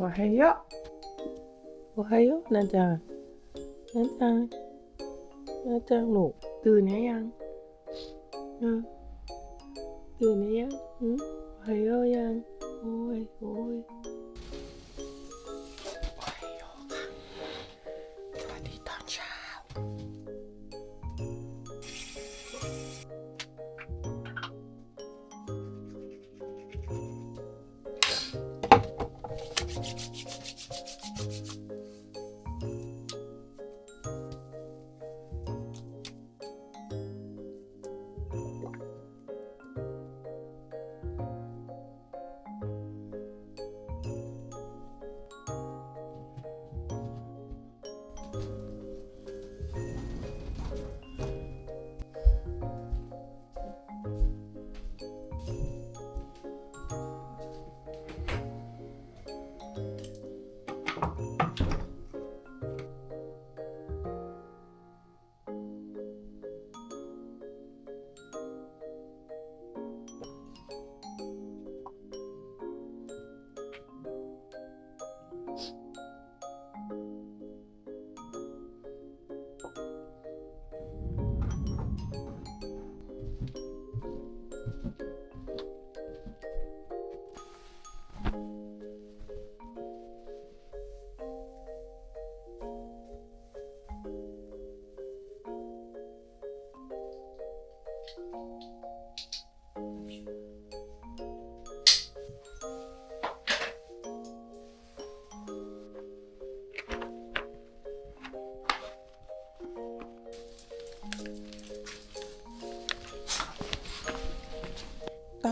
おはようおはようนะจ๊ะนะจ๊ะนะจ๊ะลูกตื่นหรือยังเออตื่นหรือยังหืมโอไฮโยยัง โอ้ยโอ้ย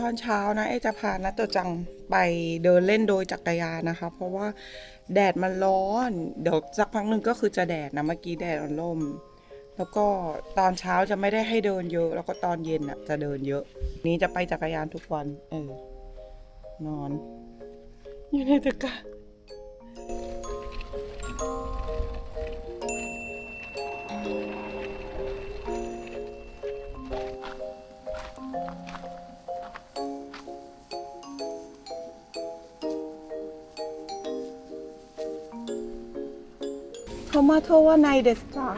อนเช้านะไอจะพานัตโตจังไปเดินเล่นโดยจักรยานนะคะ เพราะว่าแดดมันร้อน เดี๋ยวสักพักหนึ่งก็คือจะแดดนะเมื่อกี้แดดมันล่ม แล้วก็ตอนเช้าจะไม่ได้ให้เดินเยอะ แล้วก็ตอนเย็นอะจะเดินเยอะ นี้จะไปจักรยานทุกวัน เออนอน อยู่ในตะกร้า เขามาโทรว่าในเดสกา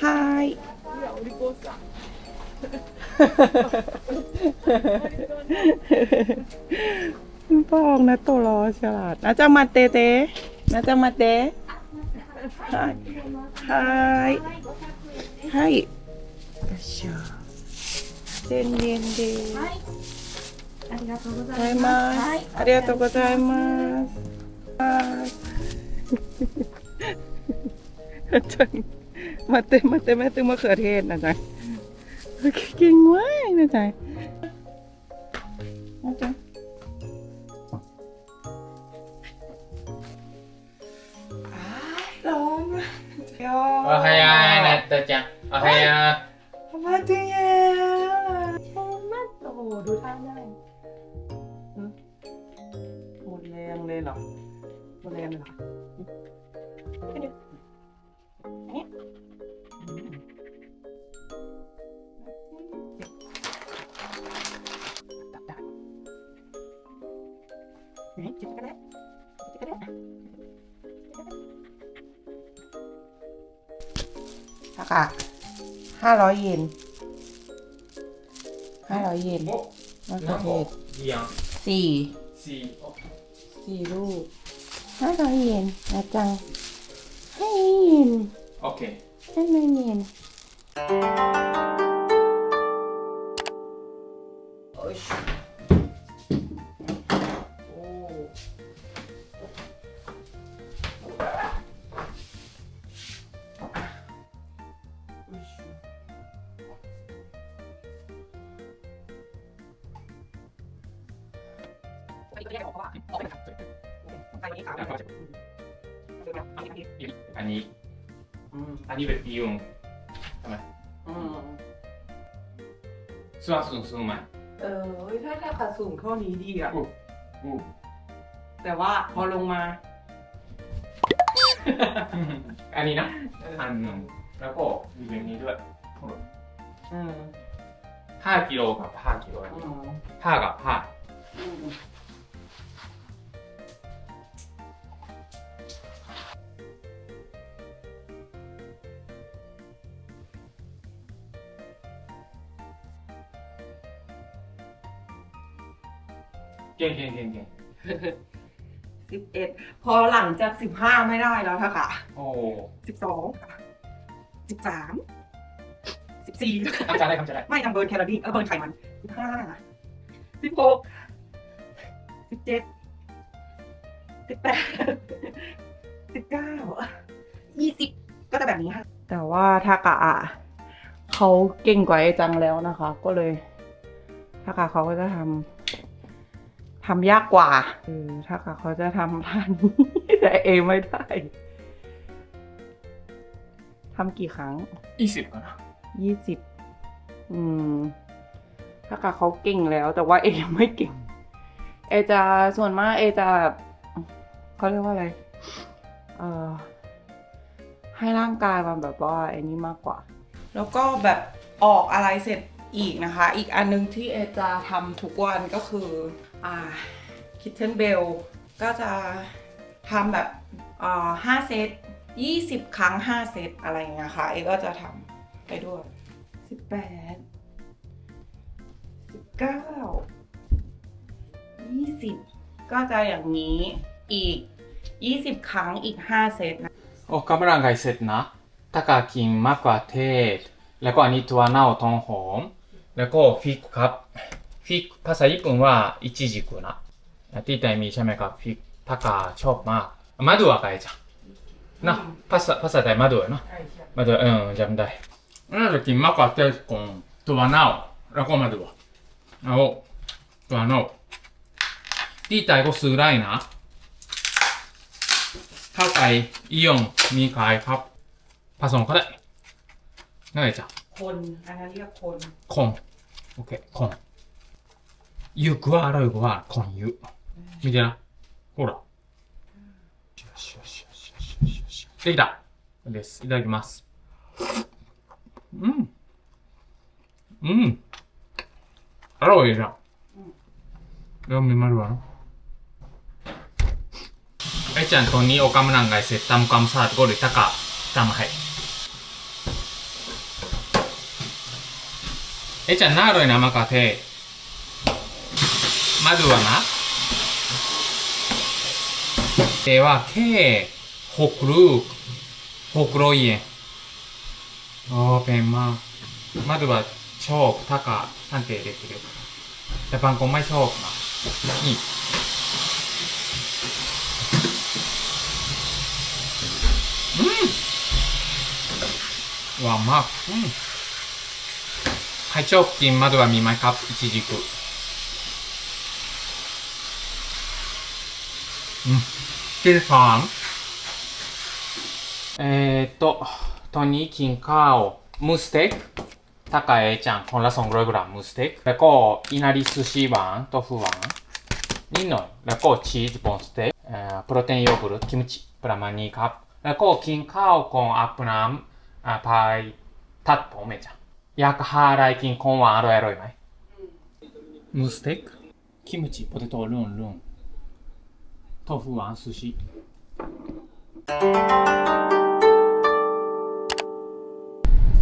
ไฮ พ่อออกนะโตรอฉลาดนะจังมาเตเตนะจังมาเตไฮไฮไฮชาเย็นเย็นดี ありがとうござございいまます。す。ありがとうございます。 จารย์มาเต็มมาเต็มแม่ตึงมะเขือเทศนะจ๊ะเก่งมากนะจ๊ะอาจารย์อ้ายร้อนมากโยおは ประเทศ bien สี่สี่สี่ลูกห้าร้อยเยนนะจังให้เยนโอเคให้ไม่เยน Oxi. อันนี้ อืมอันนี้เป็นปียุงอืมสวัสดีสุดไหมเออเฮ้ยถ้าถ้าขาสูงเท่านี้ดีอะ อู้ แต่ว่าพอลงมา อันนี้นะอันหนึ่งแล้วก็มีแบบนี้ด้วยอืมห้ากิโลกับห้ากิโลอืมห้ากับห้า เก่งเก่งเก่งเก่งสิบเอ็ดพอหลังจากสิบห้าไม่ได้แล้วค่ะค่ะโอ้สิบสองค่ะสิบสามสิบสี่ทำใจได้ทำใจได้ไม่ทำเบิร์นแคลอรี่เออเบิร์นไขมันสิบห้าสิบหกสิบเจ็ดสิบแปดสิบเก้ายี่สิบก็จะแบบนี้ค่ะ แต่ว่าทากะอะเขาเก่งกว่าไอจังแล้วนะคะ ก็เลยทากะเขาก็จะทำ ทำยากกว่าเออทากะเขาจะทำท่านี้แต่เอไม่ได้ทำกี่ครั้ง ยี่สิบかなยี่สิบ อืม ถ้ากะเขาเก่งแล้ว แต่ว่าเอยังไม่เก่ง เอจะส่วนมากเอจะแบบเขาเรียกว่าอะไร เอ่อ ให้ร่างกายมันแบบว่าไอ้นี้มากกว่า แล้วก็แบบออกอะไรเสร็จอีกนะคะ อีกอันนึงที่เอจะทำทุกวันก็คืออ่า คิทเทนเบลก็จะทำแบบอ่าห้าเซตยี่สิบครั้งห้าเซตอะไรอย่างเงี้ยค่ะเอก็จะทำไปด้วยสิบแปดสิบเก้ายี่สิบก็จะอย่างนี้อีกยี่สิบครั้งอีกห้าเซตนะออกกำลังกายเสร็จนะตะกากินมากกว่าเทศ แล้วก็อันนี้ตัวเน่าทองหอม แล้วก็ฟิกครับ ฟิกภาษาญี่ปุ่นว่าอิจิจิกุนะที่แต่มีใช่ไหมครับฟิกพากาชอบมากมาดูอะไรจ้ะนะภาษาภาษาไทยมาดูเนะมาดูเออจำได้น่าจะกินมากกว่าเต้กงตัวเน่าแล้วก็มาดูเอาตัวเน่าที่ไทยก็ซื้อได้นะถ้าไปอิอองมีขายครับผสมก็ได้นั่นเองจ้ะคนอันนั้นเรียกคนคงโอเคคง ゆくはあらゆくはんゆ。見てな。ほら。よしよしよしよしよしよし。できたです。いただきます。うん。うん。あらお、いいじゃん。読みまるわな。えちゃんとにおかむなんがいせったむかむさらってルりたか、たまはい。えちゃんなあろいなまかて、まずはな。では、け、ほくる、ほくろいえ。おー、ペンมาまずは、ชอบถ้ากะท่านเตเด็กเด็กแต่บางคนไม่ชอบนะนี่อืมหวานมากอืม ใครชอบกินมาดูว่ามีไหมครับอิจิจิกุ กินสอมเอ่อโตตอนนี้กินข้าวมูสเต็กถ้าไก่จังคนละ200กรัมมูสเต็กแล้วก็อินาริซูชิหวานโตฟูหวานนิดหน่อยแล้วก็ชีสบอนสเต็กเอ่อโปรตีนโยเกิร์ตกิมจิประมาณนี้ครับ แล้วก็กินข้าวกับอัพน้ำอ่าพายทัดผมเองจ้ะอยากหาอะไรกินของหวานอร่อยๆไหมมูสเต็กคิมจิโปเตโต้ลุ่นลุ่น โทฟูหวานซูชิ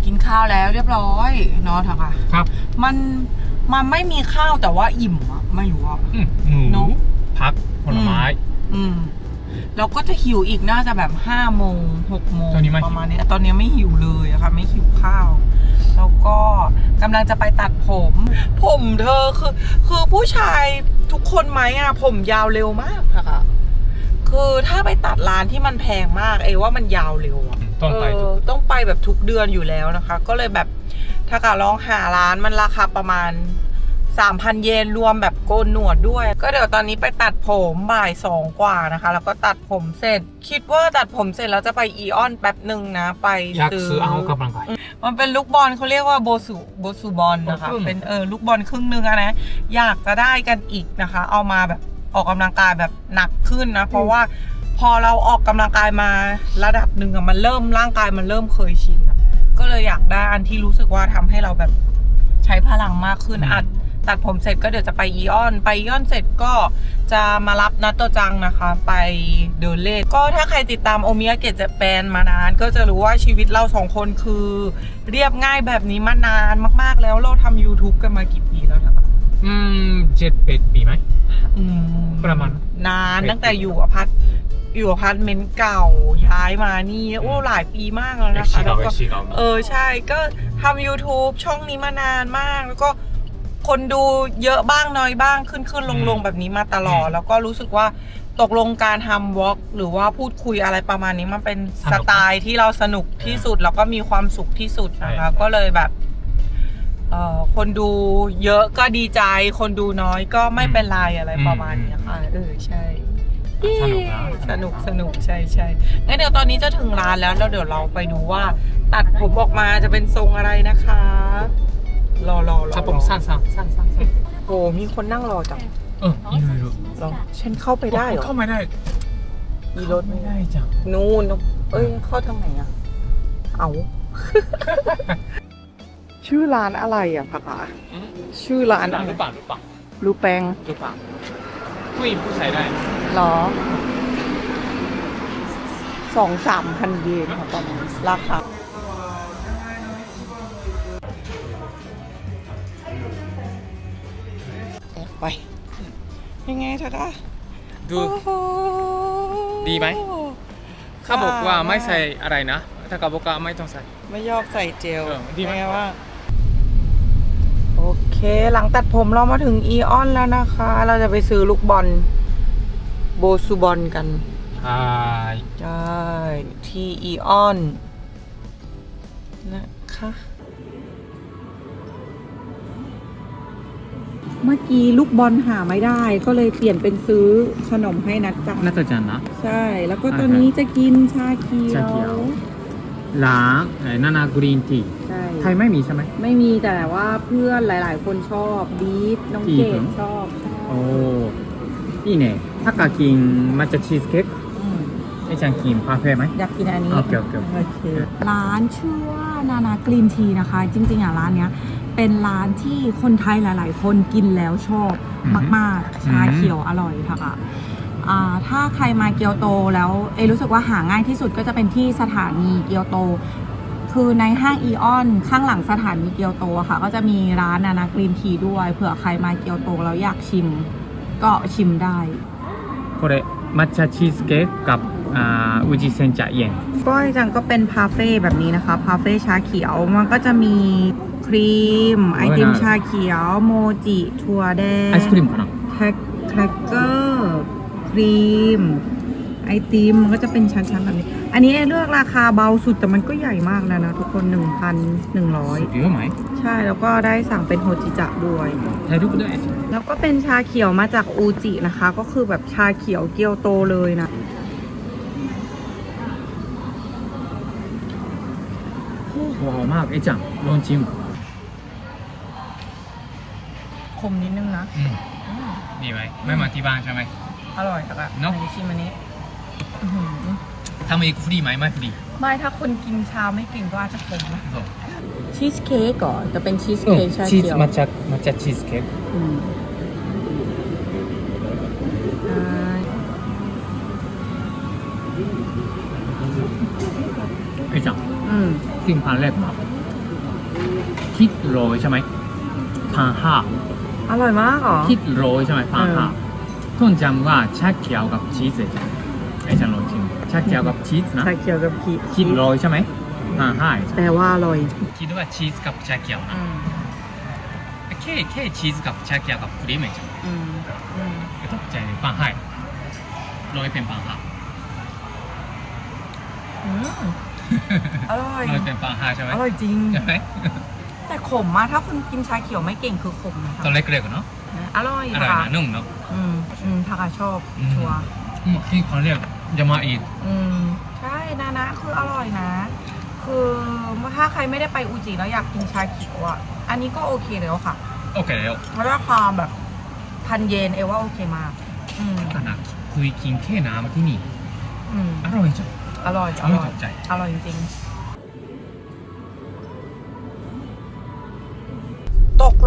กินข้าวแล้วเรียบร้อยเนาะทักอะครับมันมันไม่มีข้าวแต่ว่าอิ่มอะไม่รู้อะอืมหมูเนอะผักผลไม้ อืม เราก็จะหิวอีกน่าจะแบบห้าโมงหกโมงตอนนี้ไม่หิว ประมาณนี้ตอนนี้ไม่หิวเลยอะค่ะ ไม่หิวข้าว แล้วก็กำลังจะไปตัดผม ผมเธอคือคือผู้ชายทุกคนไหมอะผมยาวเร็วมากอะค่ะ คือถ้าไปตัดร้านที่มันแพงมาก เอว่ามันยาวเร็วอะ ต้องไปเออต้องไปแบบทุกเดือนอยู่แล้วนะคะ ก็เลยแบบถ้ากะลองหาร้านมันราคาประมาณ 3,000 เยนรวมแบบโกนหนวดด้วย ก็เดี๋ยวตอนนี้ไปตัดผมบ่ายสองกว่านะคะ แล้วก็ตัดผมเสร็จ คิดว่าตัดผมเสร็จแล้วจะไปอีออนแป๊บหนึ่งนะ ไปอยากซื้อซื้อเอากำลังกายมันเป็นลูกบอลเขาเรียกว่าโบสุโบสุบอลนะคะครึ่งเป็นเออลูกบอลครึ่งหนึงอะนะ อยากจะได้กันอีกนะคะ เอามาแบบออกกำลังกายแบบหนักขึ้นนะ เพราะว่าพอเราออกกำลังกายมาระดับหนึ่งอะมันเริ่มร่างกายมันเริ่มเคยชินอะก็เลยอยากได้อันที่รู้สึกว่าทำให้เราแบบใช้พลังมากขึ้นอืมอัด ตัดผมเสร็จก็เดี๋ยวจะไปอีออน ไปอีออนเสร็จก็จะมารับนัตโตจังนะคะ ไปเดินเล่นก็ถ้าใครติดตามโอมิยาเกะเจแปนมานาน ก็จะรู้ว่าชีวิตเราสองคนคือ เรียบง่ายแบบนี้มานานมากๆ แล้วเราทำ YouTube กันมากี่ปีแล้วคะอืมเจ็ดแปดปีไหมอืมประมาณนานตั้งแต่อยู่อพาร์ตอยู่อพาร์ตเมนต์เก่าย้ายมานี่โอ้หลายปีมากแล้วนะคะแล้วก็ชิเกาเออใช่ก็ทำ YouTube ช่องนี้มานานมากแล้วก็ คนดูเยอะบ้างน้อยบ้างขึ้นขึ้นลงลงแบบนี้มาตลอด แล้วก็รู้สึกว่าตกลงการทำวอล์กหรือว่าพูดคุยอะไรประมาณนี้มันเป็นสไตล์ที่เราสนุกที่สุด แล้วก็มีความสุขที่สุดนะคะ ก็เลยแบบเออคนดูเยอะก็ดีใจ คนดูน้อยก็ไม่เป็นไรอะไรประมาณนี้ค่ะเออใช่สนุกนะสนุกสนุกใช่ใช่งั้นเดี๋ยวตอนนี้จะถึงร้านแล้วแล้วเดี๋ยวเราไปดูว่า ตัดผมออกมาจะเป็นทรงอะไรนะคะ รอรอรอถ้าผมสั้นสั้นสั้นสั้นสั้นโอ้มีคนนั่งรอจังเอออีรูรอฉันเข้าไปได้เหรอเข้าไม่ได้มีรถไม่ได้จังนู่นเอ้ยเข้าทางไหนอะเอา ชื่อร้านอะไรอะพักอะชื่อร้านหอะไรรือเปล่าหรือเปล่ารูแปงหรือเปล่าผู้หญิงผู้ชายได้เหรอสองสามพันเยนค่ะประมาณราคา ไป ยังไงทักอะดู โอ้โหดีไหม เขาบอกว่าไม่ใส่อะไรนะ ถ้าเขาบอกว่าไม่ต้องใส่ ไม่ยอกใส่เจลเออดีไหม เป็นไงว่าโอเค หลังตัดผมเรามาถึงอีออนแล้วนะคะ เราจะไปซื้อลูกบอลโบซูบอลกัน ใช่ใช่ที่อีออนนะคะ เมื่อกี้ลูกบอลหาไม่ได้ ก็เลยเปลี่ยนเป็นซื้อขนมให้นัดจัง น่าจะจันนะ ใช่ แล้วก็ตอนนี้จะกินชาเขียว ชาเขียว ร้านเอ่อนานากรีนที ใช่ ไทยไม่มีใช่ไหม ไม่มีแต่ว่าเพื่อนหลาย ๆ คนชอบบีฟน้อง อี เก กเหร ด อ ชอบชอบ โอ้いいねถ้ากากินมาจะชีสเค้ก อืม ไอจังกินพาเฟ่ไหม อยากกินอันนี้ โอเคโอเคโอเค โอเค ร้านชื่อว่านานากรีนทีนะคะ จริงๆอ่ะร้านเนี้ย เป็นร้านที่คนไทยหลาย ๆ คนกินแล้วชอบมาก ๆ ชาเขียวอร่อยค่ะถ้าใครมาเกียวโตแล้วเอรู้สึกว่าหาง่ายที่สุดก็จะเป็นที่สถานีเกียวโต คือในห้างอีออนข้างหลังสถานีเกียวโตค่ะ ก็จะมีร้านนานากรีนทีด้วยเผื่อใครมาเกียวโตแล้วอยากชิม ก็ชิมได้これมัทฉะชีสเค้กกับอุจิเซนจะเย็นก้อยจังก็เป็นพาเฟ่แบบนี้นะคะ พาเฟ่ชาเขียวมันก็จะมี ครีม ไอติมชาเขียว โมจิถั่วแดง ไอศครีมかなแครกแครกเกอร์ครีม ไอติมมันก็จะเป็นชั้นๆแบบนี้ อันนี้เลือกราคาเบาสุดแต่มันก็ใหญ่มากนะนะทุกคน1,100เยอะไหม ใช่แล้วก็ได้สั่งเป็นโฮจิจะด้วยถ่ายรูปได้แล้วก็เป็นชาเขียวมาจากอูจินะคะ ก็คือแบบชาเขียวเกียวโตเลยนะว้าวมากไอจังลองชิม ค มนิดนึงนะดีไหมไม่มาที่บ้านใช่ไหม อร่อยจังอะเนอะชิมอันนี้อื้อหืทำเองกูดีไหมไม่กูดีไม่ถ้าคนกินชาไม่เก่งก็อาจจะขมนะชีสเค้กก่อนจะเป็นชีสเค้กชาเขียวมาจากชีสเค้กไอจังสิ่งพันแรกมาคิดรอยใช่ไหมพานห้า อร่อยมากเหรอคิดโรยใช่ไหมพันห้าเออต้นจำว่าชาเขียวกับชีสไอจังลองชิมชาเขียวกับชีสนะชาเขียวกับพีคิดโรยใช่ไหมพันห้าแปลว่าอร่อย คิดว่าชีสกับชาเขียวนะอืมแค่แค่ชีสกับชาเขียวกับครีมเองจ้ะอืมอืมตกใจเลยพันห้าโรยเป็นพันห้าอืมอร่อยโรยเป็นพันห้าใช่ไหมอร่อยจริงใช่ไหม แต่ขมมากถ้าคุณกินชาเขียวไม่เก่งคือขมนะคะตอนแรกๆเนาะอร่อยอร่อยค่ะนะนุ่มเนาะ อืมอืมทากาชอบอืม ชัวร์อืมที่เขาเรียกจะมาอีกอืมใช่นานะคืออร่อยนะ คือถ้าใครไม่ได้ไปอูจิแล้วอยากกินชาเขียวอะอันนี้ก็โอเคแล้วค่ะโอเคแล้วแล้วราคาแบบพันเยนเอว่าโอเคมาก อืมขนาดคุยกินแค่น้ำที่นี่อืมอร่อยจังอร่อยอไม่ร่อตยกใจ อร่อยจริง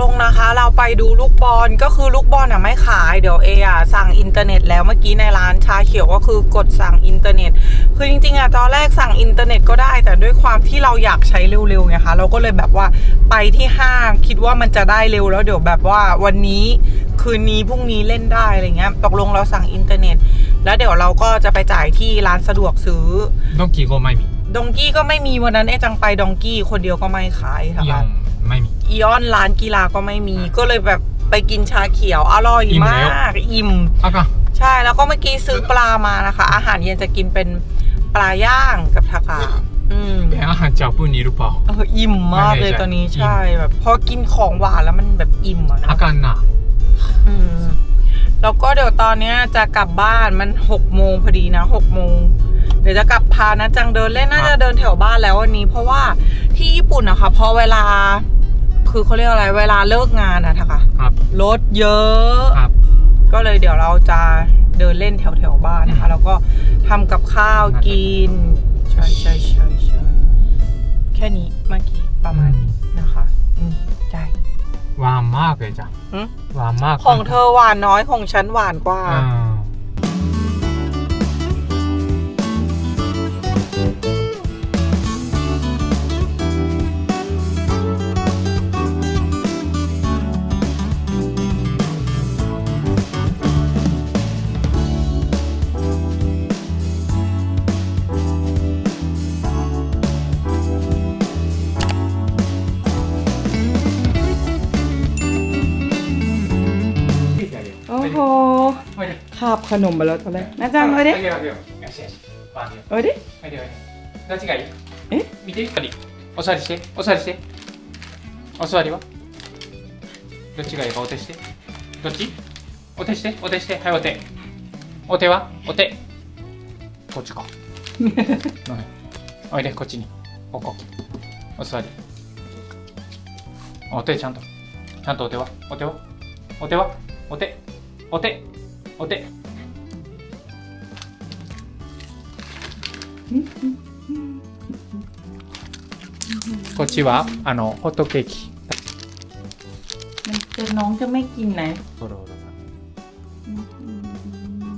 ลงนะคะ เราไปดูลูกบอลก็คือลูกบอลอะไม่ขายเดี๋ยวเออะสั่งอินเทอร์เน็ตแล้วเมื่อกี้ในร้านชาเขียวก็คือกดสั่งอินเทอร์เน็ต คือจริงๆอะตอนแรกสั่งอินเทอร์เน็ตก็ได้ แต่ด้วยความที่เราอยากใช้เร็วๆไงคะเราก็เลยแบบว่าไปที่ห้างคิดว่ามันจะได้เร็วแล้วเดี๋ยวแบบว่าวันนี้คืนนี้พรุ่งนี้เล่นได้อะไรเงี้ยตกลงเราสั่งอินเทอร์เน็ต แล้วเดี๋ยวเราก็จะไปจ่ายที่ร้านสะดวกซื้อดองกี้ก็ไม่มีดองกี้ก็ไม่มีวันนั้นไอ้จังไปดองกี้คนเดียวก็ไม่ขายค่ะ อีออนร้านกีฬาก็ไม่มี ก็เลยแบบไปกินชาเขียวอร่อยมากอิ่มใช่แล้วก็เมื่อกี้ซื้อปลามานะคะ อาหารเย็นจะกินเป็นปลาย่างกับทาคาอืมเป็นอาหารจากปุ่นนี้รือเปล่า เอออิ่มมากเลยตอนนี้ใช่แบบพอกินของหวานแล้วมันแบบอิ่มอะอาการหนาอืมแล้วก็เดี๋ยวตอนเนี้ยจะกลับบ้านมันหกโมงพอดีนะหกโมงเดี๋ยวจะกลับพานะจังเดินเล่นน่าจะเดินแถวบ้านแล้ววันนี้ เพราะว่าที่ญี่ปุ่นอะค่ะพอเวลา คือเขาเรียกอะไรเวลาเลิกงานอะนะคะครับรถเยอะ ครับ ก็เลยเดี๋ยวเราจะเดินเล่นแถวแถวบ้านนะคะ แล้วก็ทำกับข้าวกินใช่ใช่ใช่ใช่แค่นี้เมื่อกี้ประมาณนี้นะคะอืมได้หวานมากเลยจ้ะหึ หวานมากของเธอหวานน้อยของฉันหวานกว่าาบขนมไปแล้วตอนแรกนะจังเอาดิ あげようあげようよしよしパンあげよ เอาดิ うおいでおいでどっちがいいえ見て左お座りしてお座りしてお座りはどっちがいいかお手してどっちお手してお手してはいお手お手はお手こっちかうんおいでこっちにここお座りお手ちゃんとちゃんとお手はお手はお手はお手お手 お手こっちはあのホットケーキ มันจะน้องจะไม่กินไหน ほらほら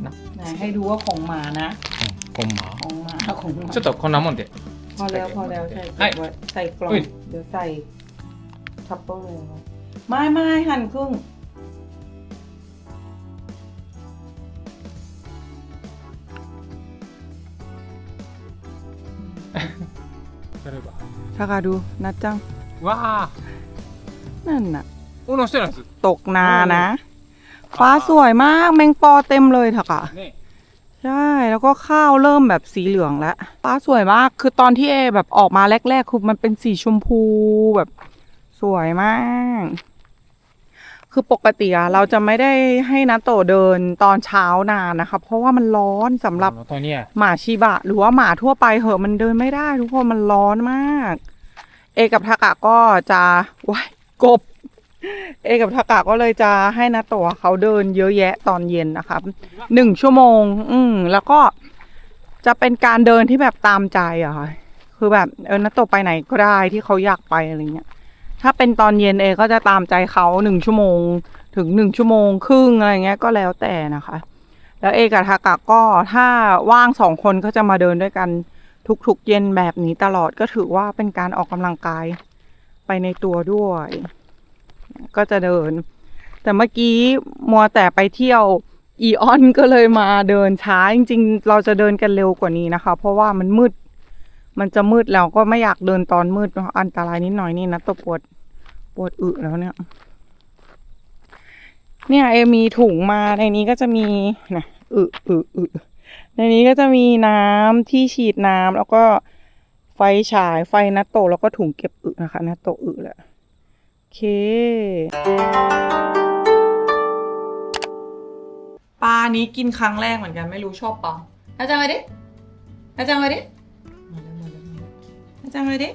นะ ไหนให้ดูว่าของหมานะ うんこんばん ของหมาของหมา ちょっとこんなもんで พอแล้วพอแล้วใส่ はい ไว้ใส่กล่อง อุ้ย เดี๋ยวใส่ทัพเปอร์เลยไม่ไม่หั่นครึ่ง は ถ้ากาดูนัดจัง わあ นั่นน่ะ おのしてるんです ตกนานะ ฟ้าสวยมากแมงปอเต็มเลยค่ะค่ะ ね ใช่แล้วก็ข้าวเริ่มแบบสีเหลืองแล้วฟ้าสวยมาก คือตอนที่เอแบบออกมาแรกๆคือมันเป็นสีชมพูแบบสวยมาก คือปกติอะเราจะไม่ได้ให้นาโตเดินตอนเช้านานนะคะ เพราะว่ามันร้อนสำหรับตอนนี้หมาชิบะ หรือว่าหมาทั่วไปเหอะมันเดินไม่ได้ ทุกคนมันร้อนมาก เอกับทากะก็จะว้ายกบ เอกับทากะก็เลยจะให้นาโตเขาเดินเยอะแยะตอนเย็นนะคะหนึ่งชั่วโมง อืมแล้วก็จะเป็นการเดินที่แบบตามใจอะคือแบบเออนาโตไปไหนก็ได้ที่เขาอยากไปอะไรเงี้ย ถ้าเป็นตอนเย็นเอก็จะตามใจเขาหนึ่งชั่วโมง ถึงหนึ่งชั่วโมงครึ่งอะไรเงี้ยก็แล้วแต่นะคะ แล้วเอกับทากะก็ถ้าว่างสองคนก็จะมาเดินด้วยกันทุกๆเย็นแบบนี้ตลอดก็ถือว่าเป็นการออกกำลังกายไปในตัวด้วย ก็จะเดิน แต่เมื่อกี้มัวแต่ไปเที่ยวอีออนก็เลยมาเดินช้าจริง ๆ เราจะเดินกันเร็วกว่านี้นะคะ เพราะว่ามันมืด มันจะมืดแล้วก็ไม่อยากเดินตอนมืดเนอะอันตรายนิดหน่อยนี่นะตัวปวดปวดอึแล้วเนี่ย เนี่ยเอมีถุงมาในนี้ก็จะมีนะอึอึอึในนี้ก็จะมีน้ำที่ฉีดน้ำแล้วก็ไฟฉายไฟนัตโตแล้วก็ถุงเก็บอึนะคะนัตโตอึแหละโอเคปลานี้กินครั้งแรกเหมือนกันไม่รู้ชอบเปล่าอาจารย์มาดิอาจารย์มาดิ อาจารย์มาดิ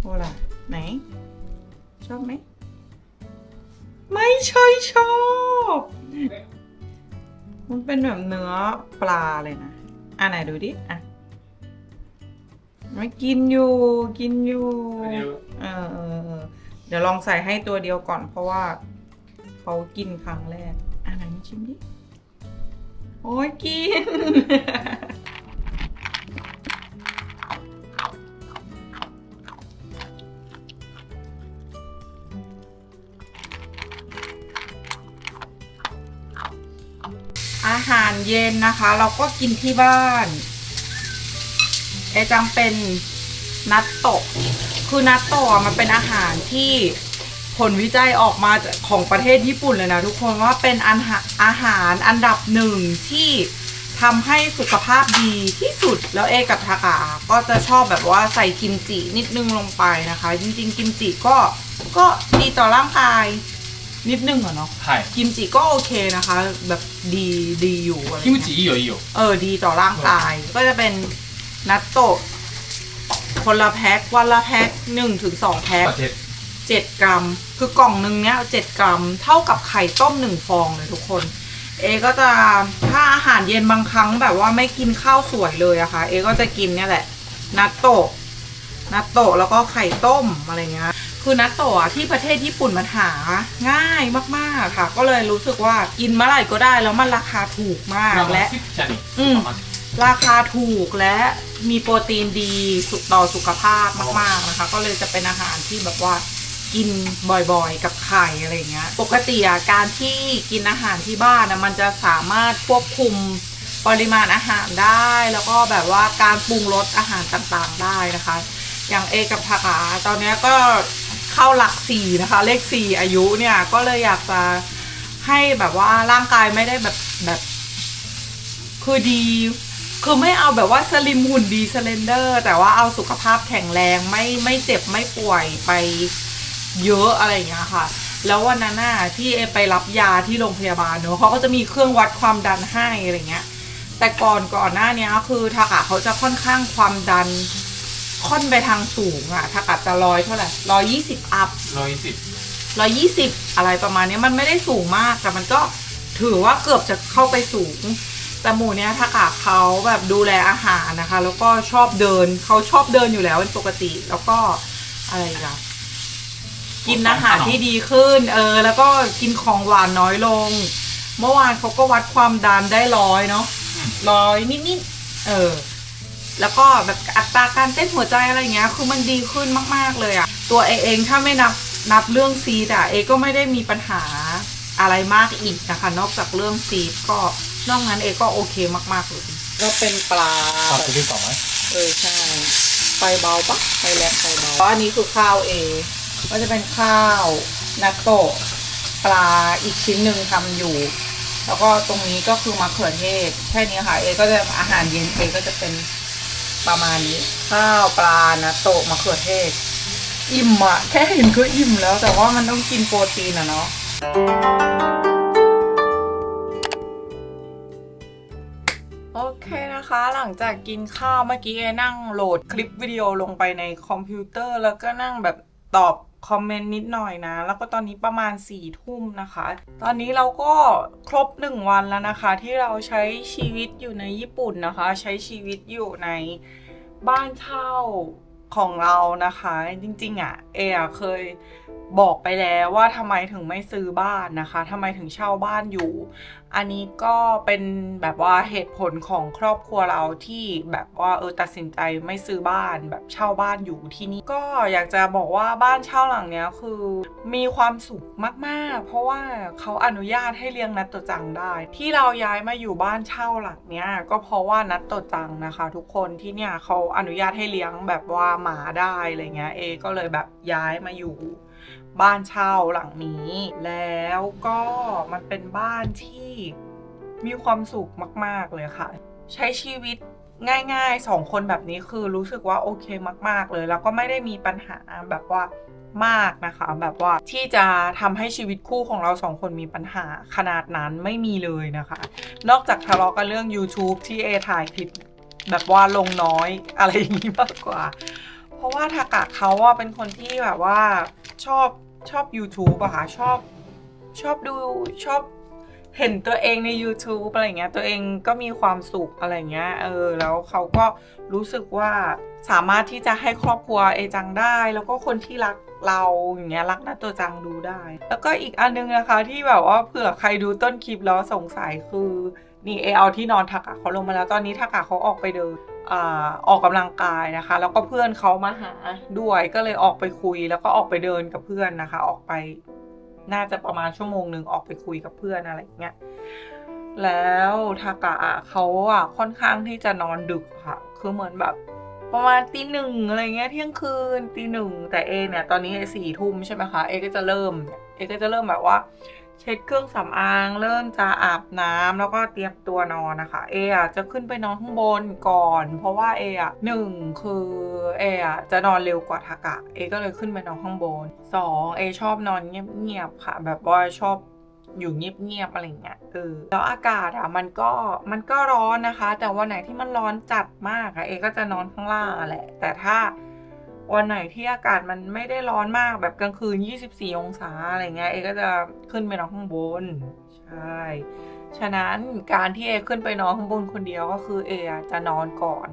โอล่ะไหน ชอบไหม ไม่ใช่ชอบ มันเป็นแบบเนื้อปลาเลยนะ อะไหนดูดิ อะไม่กินอยู่กินอยู่ เออเออเออดี๋ยวลองใส่ให้ตัวเดียวก่อนเพราะว่าเขากินครั้งแรก อะไหนมาชิมดิ โอ้ยกิน เย็นนะคะ เราก็กินที่บ้านเอจังเป็นนัตโตะคือนัตโตะมันเป็นอาหารที่ผลวิจัยออกมาของประเทศญี่ปุ่นเลยนะทุกคนว่าเป็นอาหารอาหารอันดับหนึ่งที่ทำให้สุขภาพดีที่สุดแล้วเอกับทากะก็จะชอบแบบว่าใส่กิมจินิดนึงลงไปนะคะ จริง ๆ กิมจิก็ก็ดีต่อร่างกาย นิดนึงอะเนาะ はい กิมจิก็โอเคนะคะ แบบดีดีอยู่อะไร キ เงี้ ム ย チいいよいいよ เออ ดีต่อร่างกาย ก็จะเป็นนัตโตะคนละแพ็ควันละแพ็คหนึ่งถึงสองแพ็ค だって เจ็ดกรัม คือกล่องหนึ่งเนี้ยเจ็ดกรัม เท่ากับไข่ต้มหนึ่งฟองเลยทุกคน เอก็จะถ้าอาหารเย็นบางครั้งแบบว่าไม่กินข้าวสวยเลยอะค่ะ เอก็จะกินเนี่ยแหละ นัตโตะนัตโตะแล้วก็ไข่ต้มอะไรเงี้ย คือนัตโตะที่ประเทศญี่ปุ่นมันหาง่ายมากๆค่ะ ก็เลยรู้สึกว่ากินเมื่อไหร่ก็ได้แล้วมันราคาถูกมากและอืราคาถูกและมีโปรตีนดีสุดต่อสุขภาพมาก ๆนะคะ ก็เลยจะเป็นอาหารที่แบบว่ากินบ่อยๆ กับไข่อะไรเงี้ย ปกติการที่กินอาหารที่บ้านนะมันจะสามารถควบคุมปริมาณอาหารได้ แล้วก็แบบว่าการปรุงรสอาหารต่างๆได้นะคะ อย่างเอกับผักอ่ตอนนี้ก็ เข้าหลักสี่นะคะ เลขสี่อายุเนี่ยก็เลยอยากจะให้แบบว่าร่างกายไม่ได้แบบแบบคือดีคือไม่เอาแบบว่าสลิมหุ่นดีสเลนเดอร์ แต่ว่าเอาสุขภาพแข็งแรงไม่ไม่เจ็บไม่ป่วยไปเยอะอะไรอย่างเงี้ยค่ะ แล้ววันนั้นน่ะที่เอไปรับยาที่โรงพยาบาลเนอะเขาก็จะมีเครื่องวัดความดันให้อะไรเงี้ย แต่ก่อนก่อนหน้านี้คือทากะเขาจะค่อนข้างความดัน ค่อนไปทางสูงอะทากะจะร้อยเท่าไหร่ร้อยยี่สิบอัพร้อยสิบร้อยี่สิบอะไรประมาณเนี้ยมันไม่ได้สูงมากแต่มันก็ถือว่าเกือบจะเข้าไปสูง แต่หมูเนี้ยถ้ากาเขาแบบดูแลอาหารนะคะ แล้วก็ชอบเดินเขาชอบเดินอยู่แล้วเป็นปกติ แล้วก็อะไรอีกันกินอาหารที่ดีขึ้น เออ แล้วก็กินของหวานน้อยลง เมื่อวานเขาก็วัดความดันได้ร้อยเนาะร้อยนิดๆเออ แล้วก็แบบอัตราการเต้นหัวใจอะไรเงี้ยคือมันดีขึ้นมากๆเลยอะตัวเอเองถ้าไม่นับนับเรื่องซีดอะเอก็ไม่ได้มีปัญหาอะไรมากอีกนะคะ นอกจากเรื่องซีดก็นอกนั้นเอก็โอเคมากๆเลยก็เป็นปลาปลาตัวที่สองไหมเออใช่ไฟเบาปะไฟแรงไฟเบาอันนี้คือข้าวเอก็จะเป็นข้าวนัตโตปลาอีกชิ้นหนึ่งทำอยู่ แล้วก็ตรงนี้ก็คือมะเขือเทศแค่นี้ค่ะเอก็จะอาหารเย็นเอก็จะเป็น ประมาณนี้ ข้าวปลานะโตะมะเขือเทศ อิ่มอะแค่เห็นก็อิ่มแล้ว แต่ว่ามันต้องกินโปรตีนอะเนาะโอเคนะคะหลังจากกินข้าวเมื่อกี้นั่งโหลดคลิปวิดีโอลงไปในคอมพิวเตอร์แล้วก็นั่งแบบตอบ คอมเมนต์นิดหน่อยนะ แล้วก็ตอนนี้ประมาณ4ี่ทุ่มนะคะ ตอนนี้เราก็ครบ 1 วันแล้วนะคะ ที่เราใช้ชีวิตอยู่ในญี่ปุ่นนะคะ ใช้ชีวิตอยู่ในบ้านเช่าของเรานะคะ จริงๆอะ่ะเออะเคยบอกไปแล้วว่าทำไมถึงไม่ซื้อบ้านนะคะทำไมถึงเช่าบ้านอยู่ อันนี้ก็เป็นแบบว่าเหตุผลของครอบครัวเราที่แบบว่าเออตัดสินใจไม่ซื้อบ้านแบบเช่าบ้านอยู่ที่นี่ก็อยากจะบอกว่าบ้านเช่าหลังเนี้ยคือ มีความสุขมากๆ เพราะว่าเขาอนุญาตให้เลี้ยงนัตโตจังได้ ที่เราย้ายมาอยู่บ้านเช่าหลังเนี้ยก็เพราะว่านัตโตจังนะคะ ทุกคนที่เนี่ยเขาอนุญาตให้เลี้ยงแบบว่าหมาได้อะไรเงี้ยเอก็เลยแบบย้ายมาอยู่ บ้านเช่าหลังนี้ แล้วก็มันเป็นบ้านที่มีความสุขมาก ๆ เลยค่ะ ใช้ชีวิตง่ายๆสองคนแบบนี้คือรู้สึกว่าโอเคมาก ๆ เลย แล้วก็ไม่ได้มีปัญหาแบบว่ามากนะคะ แบบว่าที่จะทำให้ชีวิตคู่ของเราสองคนมีปัญหาขนาดนั้นไม่มีเลยนะคะ นอกจากทะเลาะกันเรื่อง YouTube ที่เอถ่ายคลิปแบบว่าลงน้อยอะไรอย่างนี้มากกว่า ราะว่าทากะเขาว่าเป็นคนที่แบบว่าชอบชอบ YouTube อะค่ะชอบชอบดูชอบเห็นตัวเองใน YouTube อะไรเงี้ยตัวเองก็มีความสุขอะไรเงี้ยเออแล้วเขาก็รู้สึกว่าสามารถที่จะให้ครอบครัวเอจังได้ แล้วก็คนที่รักเราอย่างเงี้ยรักนาตัวจังดูได้ แล้วก็อีกอันนึงนะคะที่แบบว่าเผื่อใครดูต้นคลิปแล้วสงสัยคือนี่เอเอาที่นอนทากะเขาลงมาแล้วตอนนี้ทากะเขาออกไปเดิน อออกกำลังกายนะคะ แล้วก็เพื่อนเขามาหาด้วยก็เลยออกไปคุย แล้วก็ออกไปเดินกับเพื่อนนะคะ ออกไปน่าจะประมาณชั่วโมงหนึ่งออกไปคุยกับเพื่อนอะไรอย่างเงี้ยแล้วทากะอะเขาอะค่อนข้างที่จะนอนดึกค่ะ คือเหมือนแบบประมาณตีหนึ่งอะไรเงี้ยเที่ยงคืนตีหนึ่งแต่เอเนี่ยตอนนี้สี่ทุ่มใช่ไหมคะเอก็จะเริ่มเอก็จะเริ่มแบบว่า เช็ดเครื่องสำอาง เริ่มจะอาบน้ำแล้วก็เตรียมตัวนอนนะคะ เออะจะขึ้นไปนอนข้างบนก่อน เพราะว่าเออะหนึ่งคือเออะจะนอนเร็วกว่าทากะ เอก็เลยขึ้นไปนอนข้างบนสองเอชอบนอนเงียบๆค่ะ แบบว่าชอบอยู่เงียบๆอะไรเงี้ยเออแล้วอากาศอะมันก็มันก็ร้อนนะคะ แต่วันไหนที่มันร้อนจัดมากอะเอก็จะนอนข้างล่างแหละ แต่ถ้า วันไหนที่อากาศมันไม่ได้ร้อนมากแบบกลางคืน 24 องศาอะไรเงี้ยเอก็จะขึ้นไปนอนข้างบน ใช่ ฉะนั้นการที่เอขึ้นไปนอนข้างบนคนเดียวก็คือเอจะนอนก่อน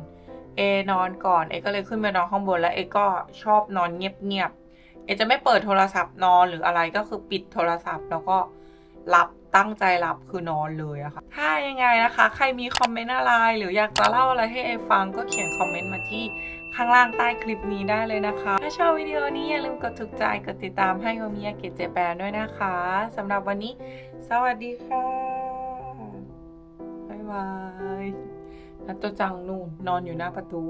เอนอนก่อนเอก็เลยขึ้นไปนอนข้างบนแล้วเอก็ชอบนอนเงียบๆเอจะไม่เปิดโทรศัพท์นอนหรืออะไรก็คือปิดโทรศัพท์แล้วก็หลับตั้งใจหลับคือนอนเลยอะค่ะ ถ้ายังไงนะคะ ใครมีคอมเมนต์อะไรหรืออยากจะเล่าอะไรให้เอฟังก็เขียนคอมเมนต์มาที่ ข้างล่างใต้คลิปนี้ได้เลยนะคะ ถ้าชอบวิดีโอนี้อย่าลืมกดถูกใจ กดติดตามให้โอมิยาเกตเจแปนด้วยนะคะสำหรับวันนี้ สวัสดีค่ะ บ๊ายบายนัตโตจังนู่นนอนอยู่หน้าประตู